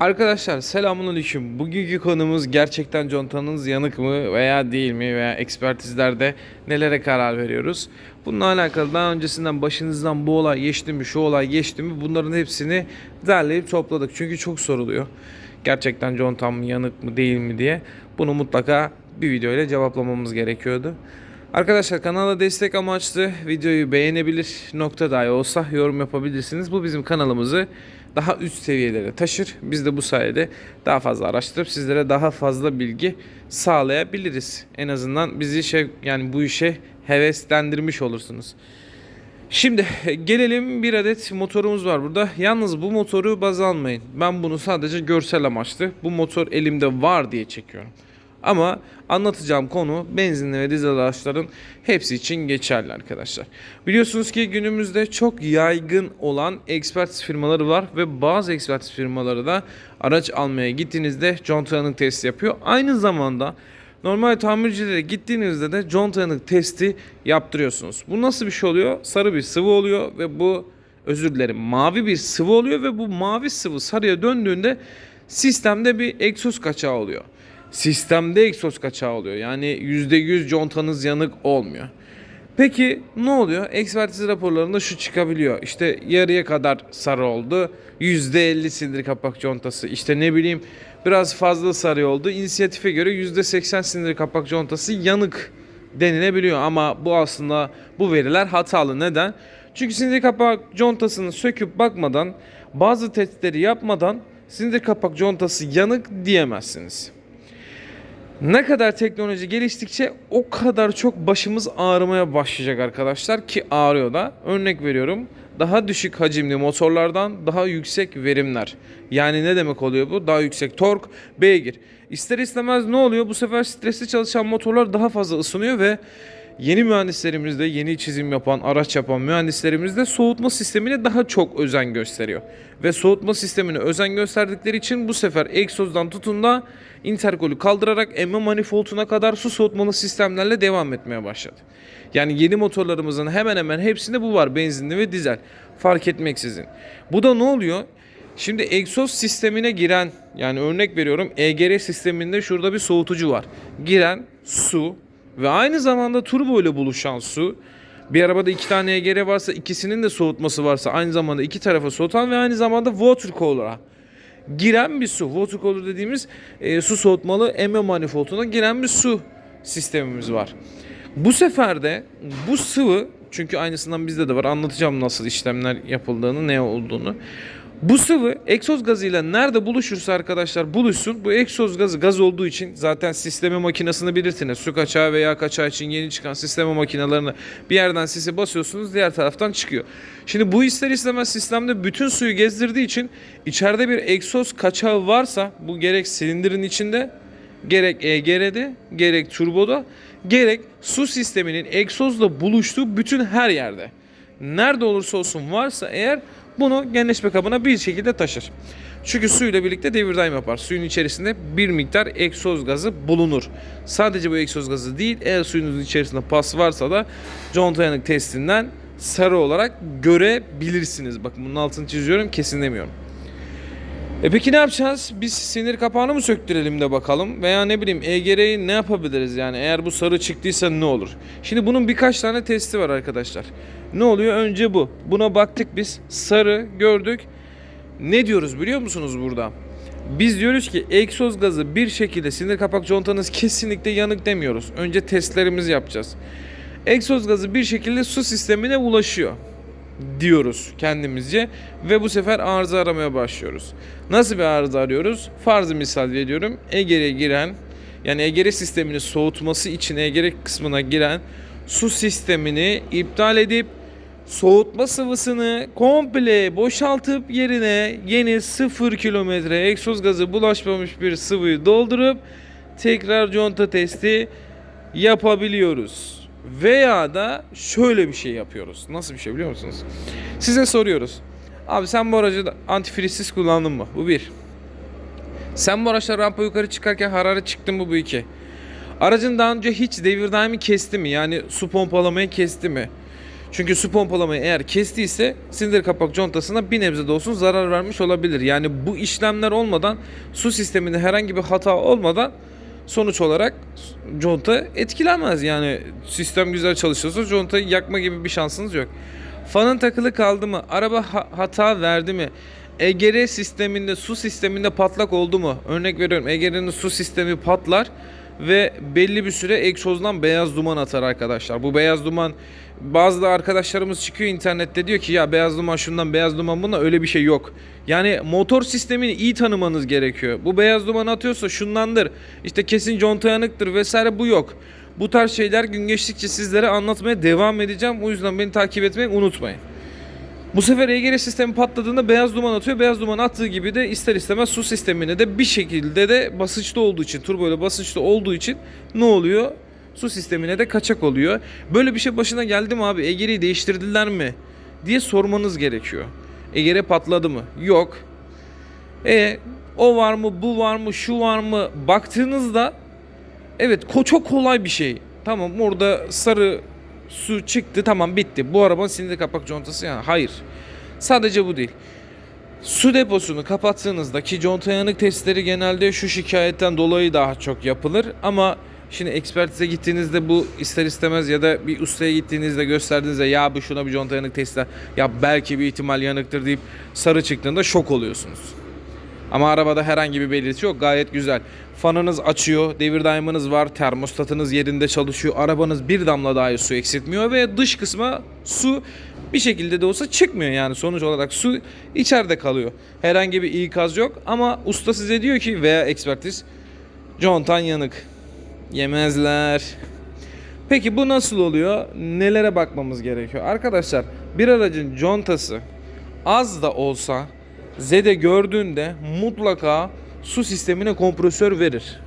Arkadaşlar selamünaleyküm. Bugünkü konumuz gerçekten contanız yanık mı veya değil mi veya ekspertizlerde nelere karar veriyoruz. Bununla alakalı daha öncesinden başınızdan bu olay geçti mi, şu olay geçti mi bunların hepsini derleyip topladık. Çünkü çok soruluyor. Gerçekten contam mı yanık mı değil mi diye. Bunu mutlaka bir video ile cevaplamamız gerekiyordu. Arkadaşlar kanala destek amaçlı videoyu beğenebilir nokta dahi olsa yorum yapabilirsiniz. Bu bizim kanalımızı daha üst seviyelere taşır. Biz de bu sayede daha fazla araştırıp sizlere daha fazla bilgi sağlayabiliriz. En azından bizi şey yani bu işe heveslendirmiş olursunuz. Şimdi gelelim bir adet motorumuz var burada. Yalnız bu motoru baz almayın. Ben bunu sadece görsel amaçlı bu motor elimde var diye çekiyorum. Ama anlatacağım konu benzinli ve dizel araçların hepsi için geçerli arkadaşlar. Biliyorsunuz ki günümüzde çok yaygın olan ekspertiz firmaları var ve bazı ekspertiz firmaları da araç almaya gittiğinizde conta yanık testi yapıyor. Aynı zamanda Normal tamircilere gittiğinizde de conta yanık testi yaptırıyorsunuz. Bu nasıl bir şey oluyor? Sarı bir sıvı oluyor ve bu özür dilerim mavi bir sıvı oluyor ve bu mavi sıvı sarıya döndüğünde sistemde bir egzoz kaçağı oluyor. Sistemde egzoz kaçağı oluyor. Yani %100 contanız yanık olmuyor. Peki ne oluyor? Ekspertiz raporlarında şu çıkabiliyor. İşte yarıya kadar sarı oldu. %50 sindir kapak contası. İşte ne bileyim biraz fazla sarı oldu. İnisiyatife göre %80 sindir kapak contası yanık denilebiliyor. Ama bu aslında bu veriler hatalı. Neden? Çünkü sindir kapak contasını söküp bakmadan bazı testleri yapmadan sindir kapak contası yanık diyemezsiniz. Ne kadar teknoloji geliştikçe o kadar çok başımız ağrımaya başlayacak arkadaşlar ki ağrıyor da. Örnek veriyorum. Daha düşük hacimli motorlardan daha yüksek verimler. Yani ne demek oluyor bu? Daha yüksek tork, beygir. İster istemez ne oluyor? Bu sefer stresli çalışan motorlar daha fazla ısınıyor ve yeni mühendislerimiz de yeni çizim yapan, araç yapan mühendislerimiz de soğutma sistemine daha çok özen gösteriyor. Ve soğutma sistemine özen gösterdikleri için bu sefer egzozdan tutun da interkolü kaldırarak emme manifolduna kadar su soğutmalı sistemlerle devam etmeye başladı. Yani yeni motorlarımızın hemen hemen hepsinde bu var benzinli ve dizel fark etmeksizin. Bu da ne oluyor? Şimdi egzoz sistemine giren yani örnek veriyorum EGR sisteminde şurada bir soğutucu var. Giren su ve aynı zamanda turbo ile buluşan su bir arabada iki tane EGR varsa ikisinin de soğutması varsa aynı zamanda iki tarafa soğutan ve aynı zamanda water cooler'a giren bir su. Water cooler dediğimiz e, su soğutmalı emme manifolduna giren bir su sistemimiz var. Bu sefer de bu sıvı çünkü aynısından bizde de var anlatacağım nasıl işlemler yapıldığını ne olduğunu. Bu sıvı egzoz gazıyla nerede buluşursa arkadaşlar buluşsun. Bu egzoz gazı gaz olduğu için zaten sisteme makinesini bilirsiniz. Su kaçağı veya kaçağı için yeni çıkan sisteme makinelerini bir yerden sisi basıyorsunuz diğer taraftan çıkıyor. Şimdi bu ister istemez sistemde bütün suyu gezdirdiği için içeride bir egzoz kaçağı varsa bu gerek silindirin içinde gerek EGR'de gerek turboda gerek su sisteminin egzozla buluştuğu bütün her yerde. Nerede olursa olsun varsa eğer bunu genleşme kabına bir şekilde taşır. Çünkü suyla birlikte devir daim yapar. Suyun içerisinde bir miktar egzoz gazı bulunur. Sadece bu egzoz gazı değil, eğer suyunuzun içerisinde pas varsa da conta yanık testinden sarı olarak görebilirsiniz. Bakın bunun altını çiziyorum, kesin demiyorum. E peki ne yapacağız? Biz sinir kapağını mı söktürelim de bakalım veya ne bileyim EGR'yi ne yapabiliriz yani eğer bu sarı çıktıysa ne olur? Şimdi bunun birkaç tane testi var arkadaşlar. Ne oluyor? Önce bu. Buna baktık biz. Sarı gördük. Ne diyoruz biliyor musunuz burada? Biz diyoruz ki egzoz gazı bir şekilde sinir kapak contanız kesinlikle yanık demiyoruz. Önce testlerimizi yapacağız. Egzoz gazı bir şekilde su sistemine ulaşıyor diyoruz kendimizce ve bu sefer arıza aramaya başlıyoruz. Nasıl bir arıza arıyoruz? Farzı misal veriyorum. EGR'e giren yani EGR sistemini soğutması için EGR kısmına giren su sistemini iptal edip soğutma sıvısını komple boşaltıp yerine yeni 0 kilometre egzoz gazı bulaşmamış bir sıvıyı doldurup tekrar conta testi yapabiliyoruz. Veya da şöyle bir şey yapıyoruz. Nasıl bir şey biliyor musunuz? Size soruyoruz. Abi sen bu aracı antifrizsiz kullandın mı? Bu bir. Sen bu araçla rampa yukarı çıkarken hararet çıktın mı? Bu iki. Aracın daha önce hiç devir daimi kesti mi? Yani su pompalamayı kesti mi? Çünkü su pompalamayı eğer kestiyse silindir kapak contasına bir nebze de olsun zarar vermiş olabilir. Yani bu işlemler olmadan su sisteminde herhangi bir hata olmadan sonuç olarak conta etkilenmez. Yani sistem güzel çalışıyorsa contayı yakma gibi bir şansınız yok. Fanın takılı kaldı mı? Araba ha- hata verdi mi? EGR sisteminde, su sisteminde patlak oldu mu? Örnek veriyorum EGR'nin su sistemi patlar ve belli bir süre egzozdan beyaz duman atar arkadaşlar. Bu beyaz duman bazı arkadaşlarımız çıkıyor internette diyor ki ya beyaz duman şundan beyaz duman bundan öyle bir şey yok. Yani motor sistemini iyi tanımanız gerekiyor. Bu beyaz duman atıyorsa şundandır. İşte kesin conta yanıktır vesaire bu yok. Bu tarz şeyler gün geçtikçe sizlere anlatmaya devam edeceğim. O yüzden beni takip etmeyi unutmayın. Bu sefer EGR sistemi patladığında beyaz duman atıyor. Beyaz duman attığı gibi de ister istemez su sistemine de bir şekilde de basınçlı olduğu için, turbo ile basınçlı olduğu için ne oluyor? Su sistemine de kaçak oluyor. Böyle bir şey başına geldi mi abi? EGR'yi değiştirdiler mi? diye sormanız gerekiyor. EGR patladı mı? Yok. E o var mı, bu var mı, şu var mı? Baktığınızda evet çok kolay bir şey. Tamam orada sarı su çıktı tamam bitti. Bu arabanın silindir kapak contası yani. Hayır. Sadece bu değil. Su deposunu kapattığınızda ki conta yanık testleri genelde şu şikayetten dolayı daha çok yapılır ama şimdi ekspertize gittiğinizde bu ister istemez ya da bir ustaya gittiğinizde gösterdiğinizde ya bu şuna bir conta yanık testi ya belki bir ihtimal yanıktır deyip sarı çıktığında şok oluyorsunuz. Ama arabada herhangi bir belirti yok. Gayet güzel. Fanınız açıyor, devir daiminiz var, termostatınız yerinde çalışıyor. Arabanız bir damla dahi su eksiltmiyor ve dış kısma su bir şekilde de olsa çıkmıyor yani sonuç olarak su içeride kalıyor. Herhangi bir ikaz yok ama usta size diyor ki veya ekspertiz contan yanık. Yemezler. Peki bu nasıl oluyor? Nelere bakmamız gerekiyor? Arkadaşlar bir aracın contası az da olsa zede gördüğünde mutlaka su sistemine kompresör verir.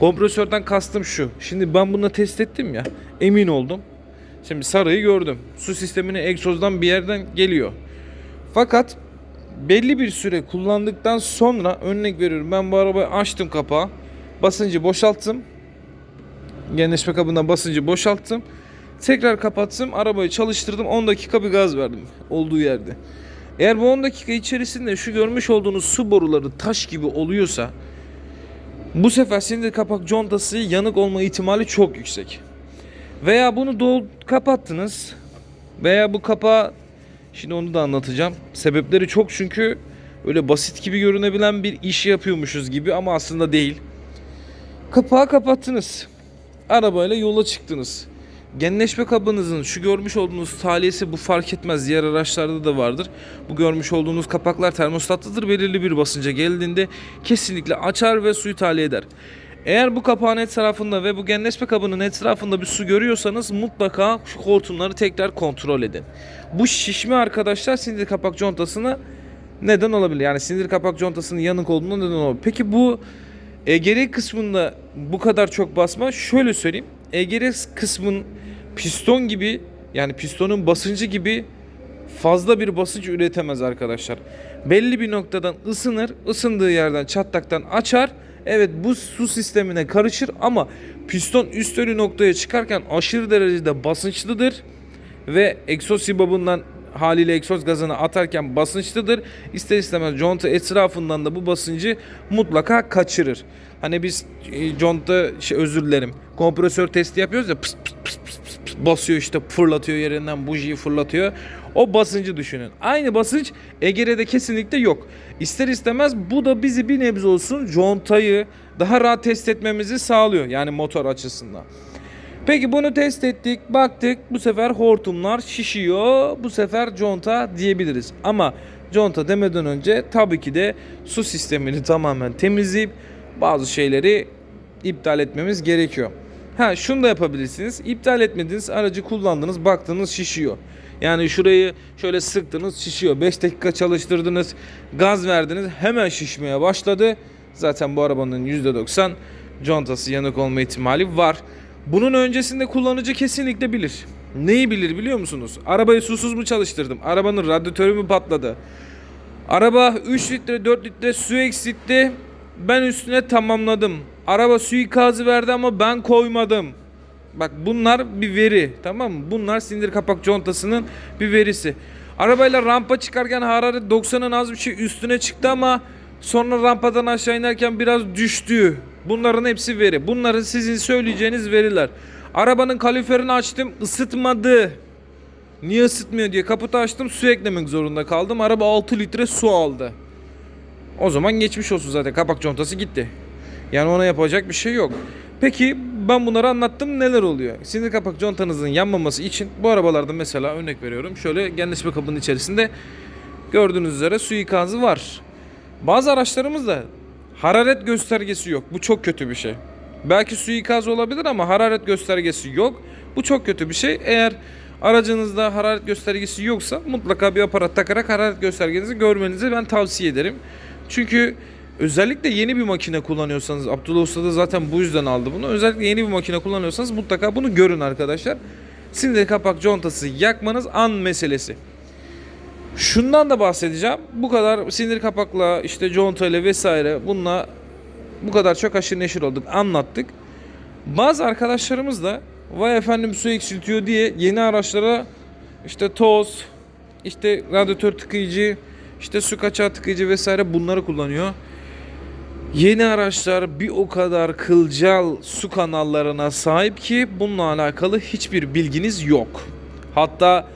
Kompresörden kastım şu. Şimdi ben bunu test ettim ya. Emin oldum. Şimdi sarıyı gördüm. Su sistemine egzozdan bir yerden geliyor. Fakat belli bir süre kullandıktan sonra örnek veriyorum ben bu arabayı açtım kapağı. Basıncı boşalttım. Genleşme kabından basıncı boşalttım. Tekrar kapattım. Arabayı çalıştırdım. 10 dakika bir gaz verdim olduğu yerde. Eğer bu 10 dakika içerisinde şu görmüş olduğunuz su boruları taş gibi oluyorsa bu sefer silindir kapak contası yanık olma ihtimali çok yüksek. Veya bunu dol kapattınız veya bu kapağı şimdi onu da anlatacağım. Sebepleri çok çünkü öyle basit gibi görünebilen bir iş yapıyormuşuz gibi ama aslında değil. Kapağı kapattınız. Arabayla yola çıktınız. Genleşme kabınızın şu görmüş olduğunuz taliyesi bu fark etmez. Diğer araçlarda da vardır. Bu görmüş olduğunuz kapaklar termostatlıdır. Belirli bir basınca geldiğinde kesinlikle açar ve suyu tahliye eder. Eğer bu kapağın etrafında ve bu genleşme kabının etrafında bir su görüyorsanız mutlaka şu hortumları tekrar kontrol edin. Bu şişme arkadaşlar silindir kapak contasına neden olabilir. Yani silindir kapak contasının yanık olduğuna neden olabilir. Peki bu EGR kısmında bu kadar çok basma şöyle söyleyeyim. EGR kısmın piston gibi yani pistonun basıncı gibi fazla bir basınç üretemez arkadaşlar. Belli bir noktadan ısınır, ısındığı yerden çatlaktan açar. Evet bu su sistemine karışır ama piston üst ölü noktaya çıkarken aşırı derecede basınçlıdır ve egzoz sibabından haliyle egzoz gazını atarken basınçlıdır. İster istemez conta etrafından da bu basıncı mutlaka kaçırır. Hani biz e, conta şey özür dilerim kompresör testi yapıyoruz ya pıs pıs pıs pıs basıyor işte fırlatıyor yerinden bujiyi fırlatıyor. O basıncı düşünün. Aynı basınç Egere'de kesinlikle yok. İster istemez bu da bizi bir nebze olsun contayı daha rahat test etmemizi sağlıyor. Yani motor açısından. Peki bunu test ettik, baktık. Bu sefer hortumlar şişiyor. Bu sefer conta diyebiliriz. Ama conta demeden önce tabii ki de su sistemini tamamen temizleyip bazı şeyleri iptal etmemiz gerekiyor. Ha şunu da yapabilirsiniz. İptal etmediniz, aracı kullandınız, baktınız şişiyor. Yani şurayı şöyle sıktınız şişiyor. 5 dakika çalıştırdınız, gaz verdiniz, hemen şişmeye başladı. Zaten bu arabanın %90 contası yanık olma ihtimali var. Bunun öncesinde kullanıcı kesinlikle bilir. Neyi bilir biliyor musunuz? Arabayı susuz mu çalıştırdım? Arabanın radyatörü mü patladı? Araba 3 litre 4 litre su eksiltti. Ben üstüne tamamladım. Araba suikazı verdi ama ben koymadım. Bak bunlar bir veri tamam mı? Bunlar silindir kapak contasının bir verisi. Arabayla rampa çıkarken hararet 90'ın az bir şey üstüne çıktı ama sonra rampadan aşağı inerken biraz düştü. Bunların hepsi veri. Bunları sizin söyleyeceğiniz veriler. Arabanın kaliferini açtım ısıtmadı. Niye ısıtmıyor diye kaputu açtım su eklemek zorunda kaldım. Araba 6 litre su aldı. O zaman geçmiş olsun zaten kapak contası gitti. Yani ona yapacak bir şey yok. Peki ben bunları anlattım neler oluyor? Sinir kapak contanızın yanmaması için bu arabalarda mesela örnek veriyorum. Şöyle genleşme kabının içerisinde gördüğünüz üzere su ikazı var. Bazı araçlarımızda hararet göstergesi yok. Bu çok kötü bir şey. Belki su ikazı olabilir ama hararet göstergesi yok. Bu çok kötü bir şey. Eğer aracınızda hararet göstergesi yoksa mutlaka bir aparat takarak hararet göstergenizi görmenizi ben tavsiye ederim. Çünkü özellikle yeni bir makine kullanıyorsanız Abdullah Usta da zaten bu yüzden aldı bunu. Özellikle yeni bir makine kullanıyorsanız mutlaka bunu görün arkadaşlar. Sinir kapak contası yakmanız an meselesi. Şundan da bahsedeceğim. Bu kadar sinir kapakla işte conta vesaire bununla bu kadar çok aşırı neşir olduk anlattık. Bazı arkadaşlarımız da vay efendim su eksiltiyor diye yeni araçlara işte toz, işte radyatör tıkayıcı, işte su kaçağı tıkayıcı vesaire bunları kullanıyor. Yeni araçlar bir o kadar kılcal su kanallarına sahip ki bununla alakalı hiçbir bilginiz yok. Hatta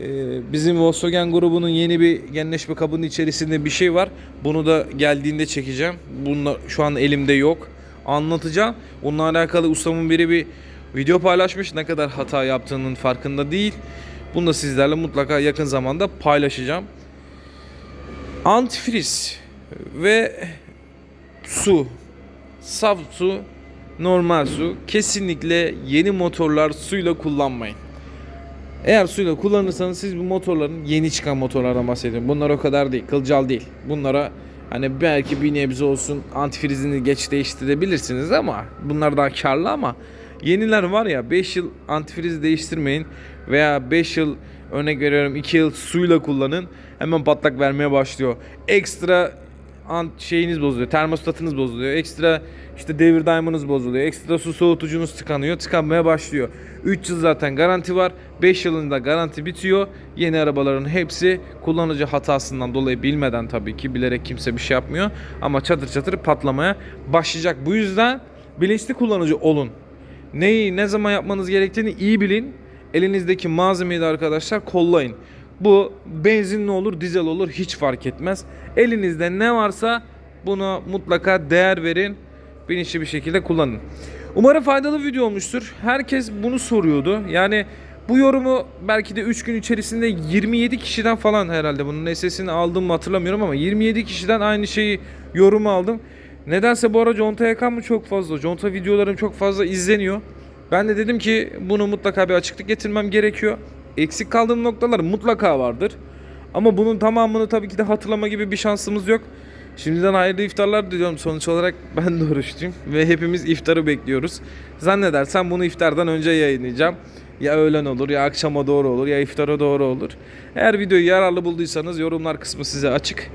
e, bizim Volkswagen grubunun yeni bir genleşme kabının içerisinde bir şey var. Bunu da geldiğinde çekeceğim. Bunlar şu an elimde yok. Anlatacağım. Onunla alakalı ustamın biri bir video paylaşmış. Ne kadar hata yaptığının farkında değil. Bunu da sizlerle mutlaka yakın zamanda paylaşacağım. Antifriz ve su, saf su, normal su. Kesinlikle yeni motorlar suyla kullanmayın. Eğer suyla kullanırsanız siz bu motorların yeni çıkan motorlardan bahsediyorum. Bunlar o kadar değil, kılcal değil. Bunlara hani belki bir nebze olsun antifrizini geç değiştirebilirsiniz ama bunlar daha karlı ama yeniler var ya 5 yıl antifriz değiştirmeyin veya 5 yıl örnek veriyorum 2 yıl suyla kullanın hemen patlak vermeye başlıyor. Ekstra şeyiniz bozuluyor. Termostatınız bozuluyor. Ekstra işte devir daimanız bozuluyor. Ekstra su soğutucunuz tıkanıyor. Tıkanmaya başlıyor. 3 yıl zaten garanti var. 5 yılında garanti bitiyor. Yeni arabaların hepsi kullanıcı hatasından dolayı bilmeden tabii ki bilerek kimse bir şey yapmıyor. Ama çatır çatır patlamaya başlayacak. Bu yüzden bilinçli kullanıcı olun. Neyi ne zaman yapmanız gerektiğini iyi bilin. Elinizdeki malzemeyi de arkadaşlar kollayın. Bu benzinli olur, dizel olur hiç fark etmez. Elinizde ne varsa buna mutlaka değer verin. Bilinçli bir şekilde kullanın. Umarım faydalı video olmuştur. Herkes bunu soruyordu. Yani bu yorumu belki de 3 gün içerisinde 27 kişiden falan herhalde bunun SS'ini aldım mı hatırlamıyorum ama 27 kişiden aynı şeyi yorum aldım. Nedense bu ara conta yakan mı çok fazla? Conta videolarım çok fazla izleniyor. Ben de dedim ki bunu mutlaka bir açıklık getirmem gerekiyor. Eksik kaldığım noktalar mutlaka vardır. Ama bunun tamamını tabii ki de hatırlama gibi bir şansımız yok. Şimdiden hayırlı iftarlar diliyorum. Sonuç olarak ben de oruçluyum ve hepimiz iftarı bekliyoruz. Zannedersem bunu iftardan önce yayınlayacağım. Ya öğlen olur ya akşama doğru olur ya iftara doğru olur. Eğer videoyu yararlı bulduysanız yorumlar kısmı size açık.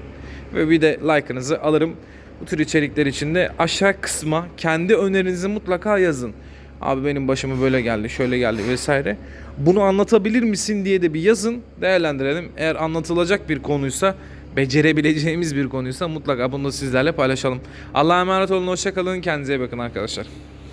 Ve bir de like'ınızı alırım. Bu tür içerikler için de aşağı kısma kendi önerinizi mutlaka yazın. Abi benim başıma böyle geldi, şöyle geldi vesaire. Bunu anlatabilir misin diye de bir yazın, değerlendirelim. Eğer anlatılacak bir konuysa, becerebileceğimiz bir konuysa mutlaka bunu da sizlerle paylaşalım. Allah'a emanet olun, hoşçakalın, kendinize iyi bakın arkadaşlar.